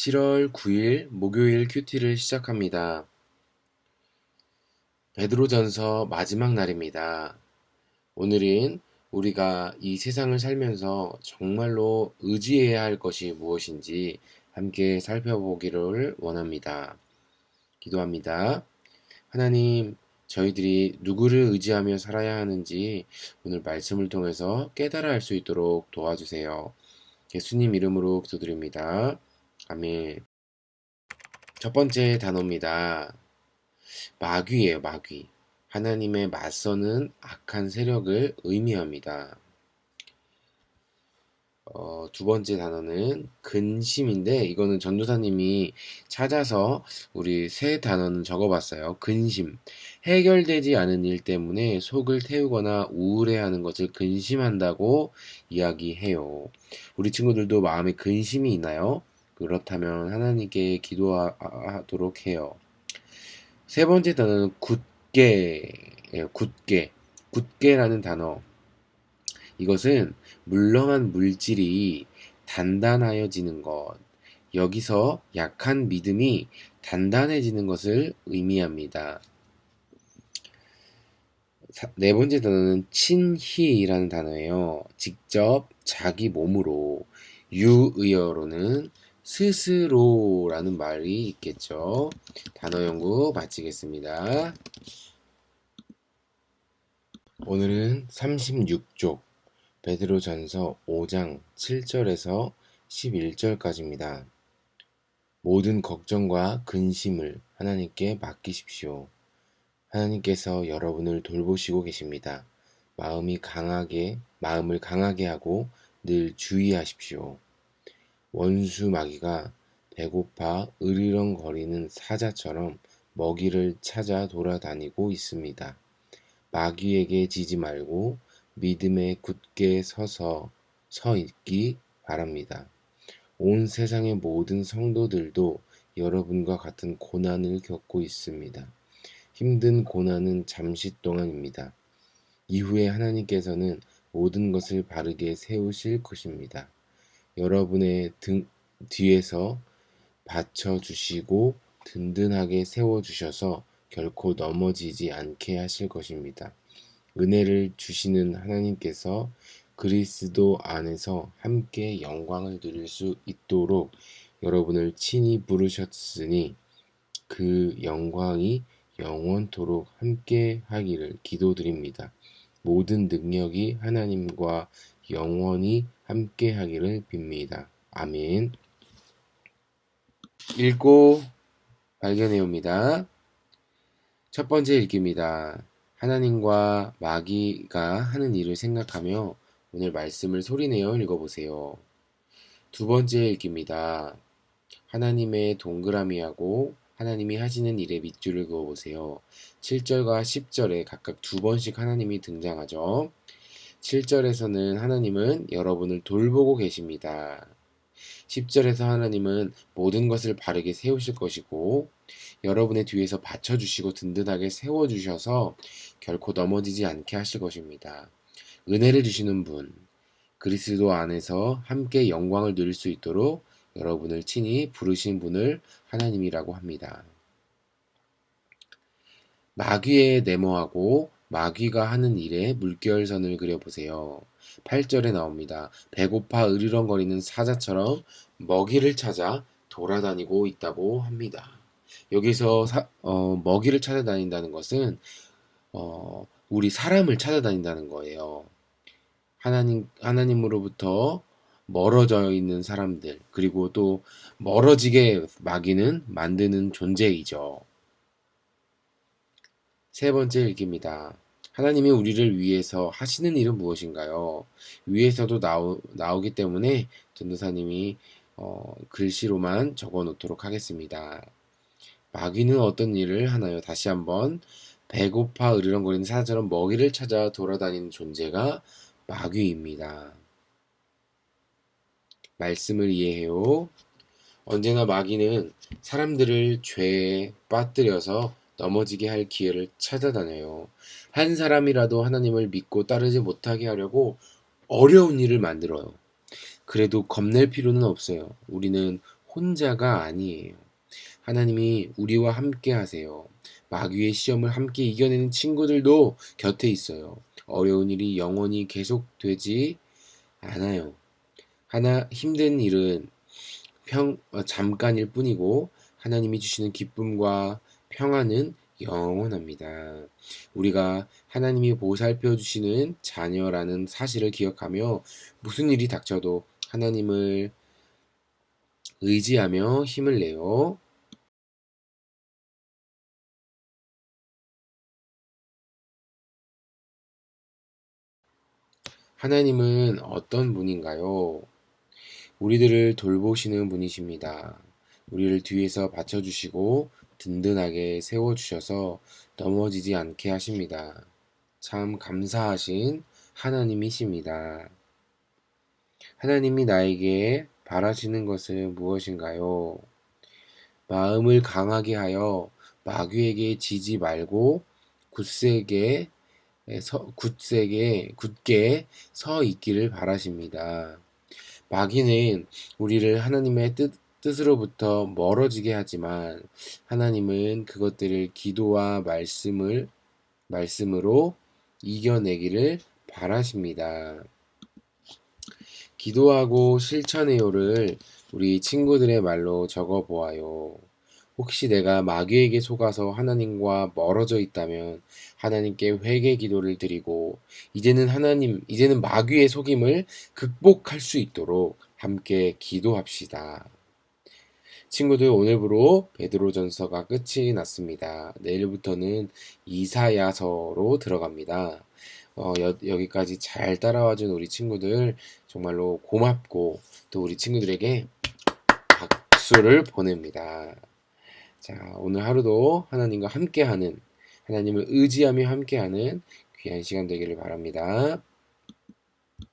7월 9일 목요일 큐티를 시작합니다. 베드로전서 마지막 날입니다. 오늘은 우리가 이 세상을 살면서 정말로 의지해야 할 것이 무엇인지 함께 살펴보기를 원합니다. 기도합니다. 하나님, 저희들이 누구를 의지하며 살아야 하는지 오늘 말씀을 통해서 깨달아 할수 있도록 도와주세요. 예수님 이름으로 기도드립니다. 아멘. 첫 번째 단어입니다. 마귀예요, 마귀. 하나님의 맞서는 악한 세력을 의미합니다. 어, 두 번째 단어는 근심인데 이거는 전도사님이 찾아서 우리 세 단어는 적어봤어요. 근심. 해결되지 않은 일 때문에 속을 태우거나 우울해하는 것을 근심한다고 이야기해요. 우리 친구들도 마음에 근심이 있나요? 그렇다면 하나님께 기도하도록 해요. 세 번째 단어는 굳게, 굳게, 굳게라는 단어. 이것은 물렁한 물질이 단단하여지는 것. 여기서 약한 믿음이 단단해지는 것을 의미합니다. 네 번째 단어는 친희라는 단어예요. 직접 자기 몸으로 유의어로는 스스로라는 말이 있겠죠. 단어 연구 마치겠습니다. 오늘은 36쪽 베드로전서 5장 7절에서 11절까지입니다. 모든 걱정과 근심을 하나님께 맡기십시오. 하나님께서 여러분을 돌보시고 계십니다. 마음이 강하게 마음을 강하게 하고 늘 주의하십시오. 원수 마귀가 배고파 으리렁거리는 사자처럼 먹이를 찾아 돌아다니고 있습니다. 마귀에게 지지 말고 믿음에 굳게 서서 서 있기 바랍니다. 온 세상의 모든 성도들도 여러분과 같은 고난을 겪고 있습니다. 힘든 고난은 잠시 동안입니다. 이후에 하나님께서는 모든 것을 바르게 세우실 것입니다. 여러분의 등 뒤에서 받쳐주시고 든든하게 세워주셔서 결코 넘어지지 않게 하실 것입니다. 은혜를 주시는 하나님께서 그리스도 안에서 함께 영광을 누릴 수 있도록 여러분을 친히 부르셨으니 그 영광이 영원토록 함께 하기를 기도드립니다. 모든 능력이 하나님과 영원히 함께 하기를 빕니다. 아멘. 읽고 발견해 옵니다. 첫 번째 읽기입니다. 하나님과 마귀가 하는 일을 생각하며 오늘 말씀을 소리내어 읽어보세요. 두 번째 읽기입니다. 하나님의 동그라미하고 하나님이 하시는 일에 밑줄을 그어보세요. 7절과 10절에 각각 두 번씩 하나님이 등장하죠. 7절에서는 하나님은 여러분을 돌보고 계십니다. 10절에서 하나님은 모든 것을 바르게 세우실 것이고 여러분의 뒤에서 받쳐주시고 든든하게 세워주셔서 결코 넘어지지 않게 하실 것입니다. 은혜를 주시는 분, 그리스도 안에서 함께 영광을 누릴 수 있도록 여러분을 친히 부르신 분을 하나님이라고 합니다. 마귀에 네모하고 마귀가 하는 일에 물결선을 그려보세요. 8절에 나옵니다. 배고파 으르렁거리는 사자처럼 먹이를 찾아 돌아다니고 있다고 합니다. 여기서 사, 어, 먹이를 찾아다닌다는 것은 어, 우리 사람을 찾아다닌다는 거예요. 하나님 하나님으로부터 멀어져 있는 사람들 그리고 또 멀어지게 마귀는 만드는 존재이죠. 세 번째 읽기입니다. 하나님이 우리를 위해서 하시는 일은 무엇인가요? 위에서도 나오, 나오기 때문에 전도사님이 어, 글씨로만 적어 놓도록 하겠습니다. 마귀는 어떤 일을 하나요? 다시 한번 배고파 으르렁거리는 사자처럼 먹이를 찾아 돌아다니는 존재가 마귀입니다. 말씀을 이해해요. 언제나 마귀는 사람들을 죄에 빠뜨려서 넘어지게 할 기회를 찾아다녀요. 한 사람이라도 하나님을 믿고 따르지 못하게 하려고 어려운 일을 만들어요. 그래도 겁낼 필요는 없어요. 우리는 혼자가 아니에요. 하나님이 우리와 함께 하세요. 마귀의 시험을 함께 이겨내는 친구들도 곁에 있어요. 어려운 일이 영원히 계속되지 않아요. 하나 힘든 일은 평 어, 잠깐일 뿐이고 하나님이 주시는 기쁨과 평안은 영원합니다. 우리가 하나님이 보살펴 주시는 자녀라는 사실을 기억하며 무슨 일이 닥쳐도 하나님을 의지하며 힘을 내요. 하나님은 어떤 분인가요? 우리들을 돌보시는 분이십니다. 우리를 뒤에서 받쳐주시고 든든하게 세워주셔서 넘어지지 않게 하십니다. 참 감사하신 하나님이십니다. 하나님이 나에게 바라시는 것은 무엇인가요? 마음을 강하게 하여 마귀에게 지지 말고 굳세게 서, 굳세게 굳게 서 있기를 바라십니다. 마귀는 우리를 하나님의 뜻, 뜻으로부터 멀어지게 하지만 하나님은 그것들을 기도와 말씀을 말씀으로 이겨내기를 바라십니다. 기도하고 실천해요를 우리 친구들의 말로 적어 보아요. 혹시 내가 마귀에게 속아서 하나님과 멀어져 있다면 하나님께 회개 기도를 드리고 이제는 하나님, 이제는 마귀의 속임을 극복할 수 있도록 함께 기도합시다. 친구들 오늘부로 베드로전서가 끝이 났습니다. 내일부터는 이사야서로 들어갑니다. 어, 여, 여기까지 잘 따라와준 우리 친구들 정말로 고맙고 또 우리 친구들에게 박수를 보냅니다. 자, 오늘 하루도 하나님과 함께하는 하나님을 의지하며 함께하는 귀한 시간 되기를 바랍니다.